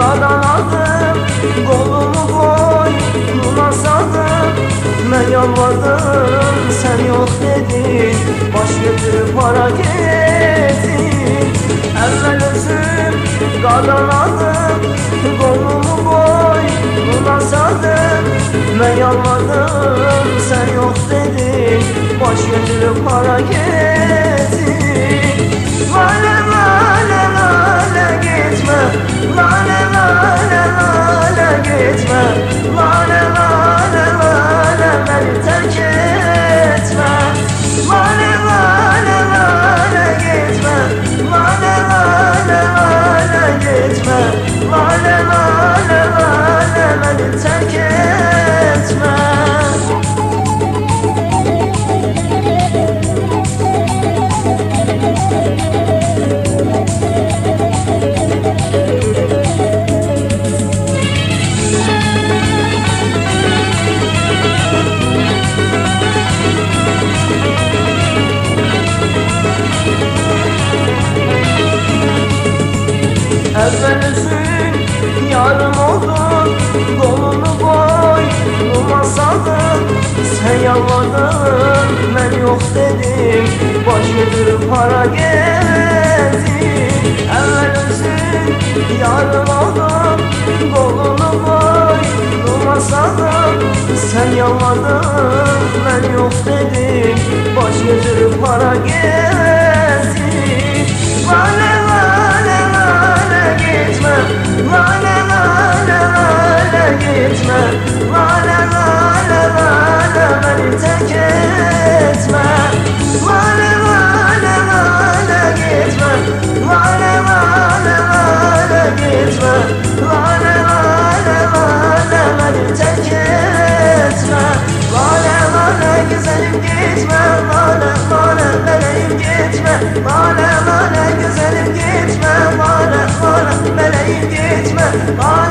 Ellerimi qaraladım Qolumu boynuna sadım Mən yalvardım Sən yox dedin. Baş götürüb para getdin Əvvəl özüm qaraladım Qolumu boynuna sadım Mən yalvardım Sən yox dedin. Baş götürüb para getdin Lale lale lale beni terk etme. Üzün yarım oldun Kolunu boynuma saldın Sen yalvardın ben yok dedim Baş götürüp para geldin Evvel üzün yarım oldun Kolunu boynuma saldın Sen yalvardın ben yok dedim Baş götürüp para geldin Bye.